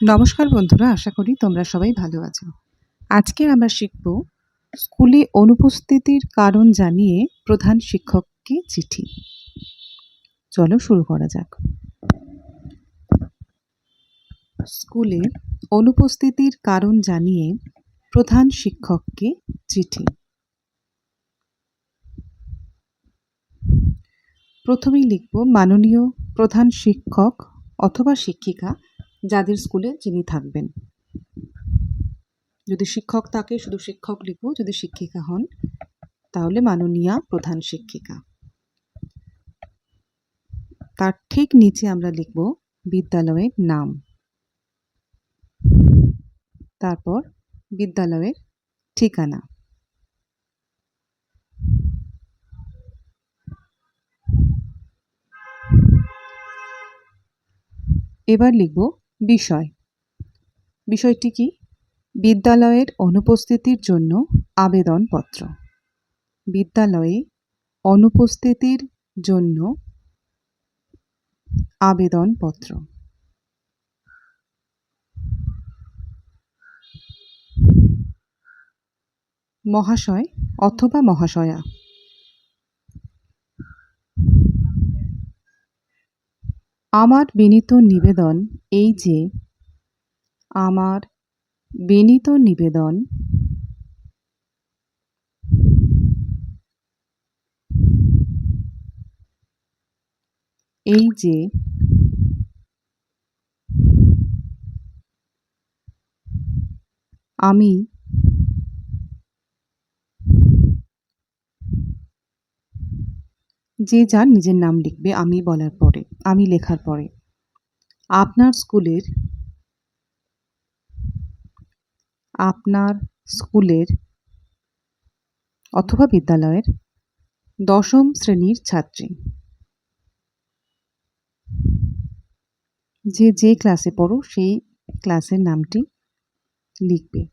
নমস্কার বন্ধুরা, আশা করি তোমরা সবাই ভালো আছো। আজকে আমরা শিখব স্কুলে অনুপস্থিতির কারণ জানিয়ে প্রধান শিক্ষককে চিঠি। চলো শুরু করা যাক। স্কুলে অনুপস্থিতির কারণ জানিয়ে প্রধান শিক্ষককে চিঠি। প্রথমেই লিখব, মাননীয় প্রধান শিক্ষক অথবা শিক্ষিকা যাদের স্কুলে যিনি থাকবেন। যদি শিক্ষক থাকে, শুধু শিক্ষক লিখব, যদি শিক্ষিকা হন, তাহলে মাননীয়া প্রধান শিক্ষিকা। তার ঠিক নিচে আমরা লিখব বিদ্যালয়ের নাম। তারপর বিদ্যালয়ের ঠিকানা। এবার লিখব বিষয়। বিষয়টি কি? বিদ্যালয়ের অনুপস্থিতির জন্য আবেদনপত্র। বিদ্যালয়ে অনুপস্থিতির জন্য আবেদনপত্র। মহাশয় অথবা মহাশয়া। আমার বিনীত নিবেদন এই যে আমার বিনীত নিবেদন। এই যে আমি যে যার নিজের নাম লিখবে, আমি বলার পরে, আমি লেখার পরে। আপনার স্কুলের আপনার স্কুলের অথবা বিদ্যালয়ের দশম শ্রেণির ছাত্রী। যে যে ক্লাসে পড়ো, সেই ক্লাসের নামটি লিখবে।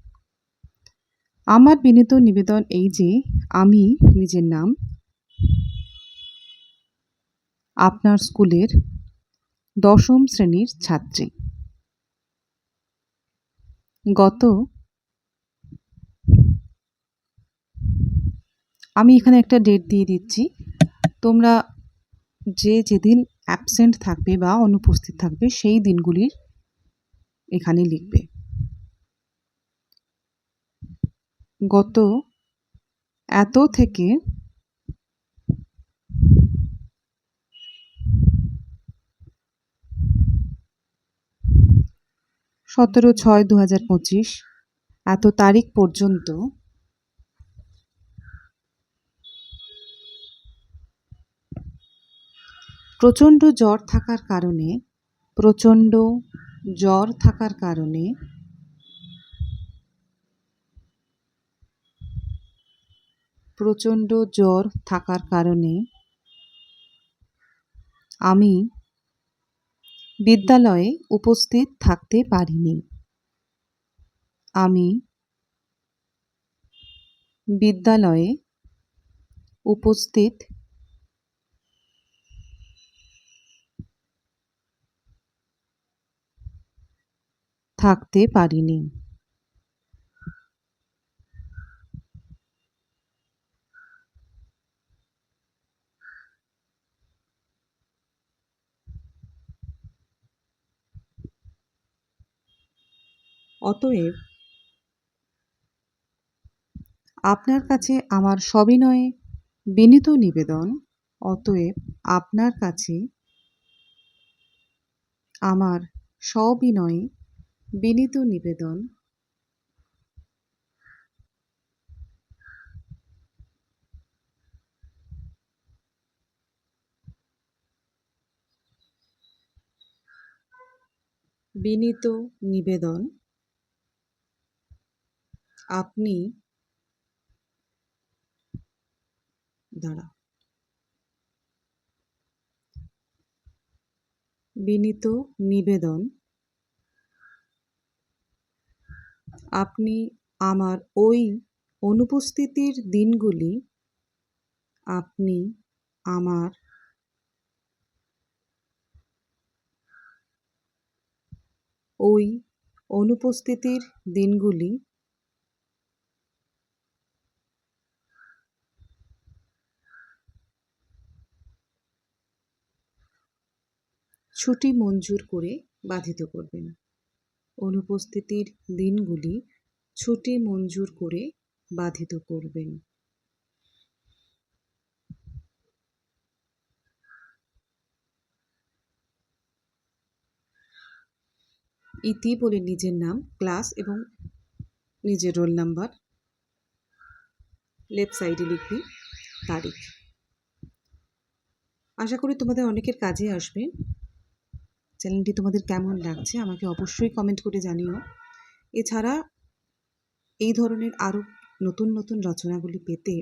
আমার বিনীত নিবেদন এই যে, আমি নিজের নাম আপনার স্কুলের দশম শ্রেণির ছাত্রী। গত আমি এখানে একটা ডেট দিয়ে দিচ্ছি। তোমরা যে যেদিন অ্যাবসেন্ট থাকবে বা অনুপস্থিত থাকবে, সেই দিনগুলির এখানে লিখবে। গত এত থেকে সতেরো ছয় দু হাজার পঁচিশ। এত তারিখ পর্যন্ত প্রচণ্ড জ্বর থাকার কারণে, প্রচণ্ড জ্বর থাকার কারণে প্রচণ্ড জ্বর থাকার কারণে আমি বিদ্যালয়ে উপস্থিত থাকতে পারিনি। আমি বিদ্যালয়ে উপস্থিত থাকতে পারিনি। অতএব আপনার কাছে আমার সবিনয়ে বিনীত নিবেদন, অতএব আপনার কাছে আমার সবিনয়ে বিনীত নিবেদন। বিনীত নিবেদন। আপনি দাঁড়া। বিনীত নিবেদন। আপনি আমার ওই অনুপস্থিতির দিনগুলি আপনি আমার ওই অনুপস্থিতির দিনগুলি ছুটি মঞ্জুর করে বাধিত করবেন। অনুপস্থিতির দিনগুলি ছুটি মঞ্জুর করে বাধিত করবেন। ইতি বলে নিজের নাম, ক্লাস এবং নিজের রোল নাম্বার। লেফট সাইডে লিখবি, তারিখ। আশা করি তোমাদের অনেকের কাজে আসবে। চ্যানেলটি তোমাদের কেমন লাগছে আমাকে অবশ্যই কমেন্ট করে জানিও। এছাড়া এই ধরনের আরও নতুন নতুন রচনাগুলি পেতে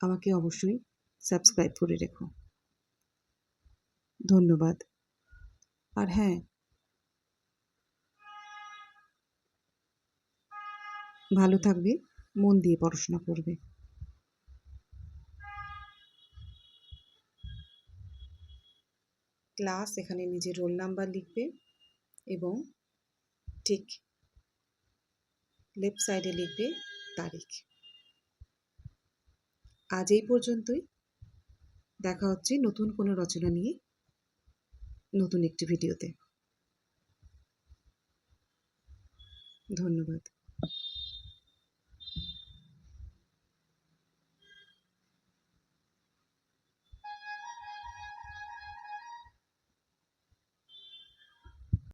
আমাকে অবশ্যই সাবস্ক্রাইব করে রেখো। ধন্যবাদ। আর হ্যাঁ ভালো থাকবে, মন দিয়ে পড়াশোনা করবে। ক্লাস এখানে নিজের রোল নাম্বার লিখবে এবং ঠিক লেফট সাইডে লিখবে তারিখ। আজ এই পর্যন্তই। দেখা হচ্ছে নতুন কোনো রচনা নিয়ে নতুন একটি ভিডিওতে। ধন্যবাদ।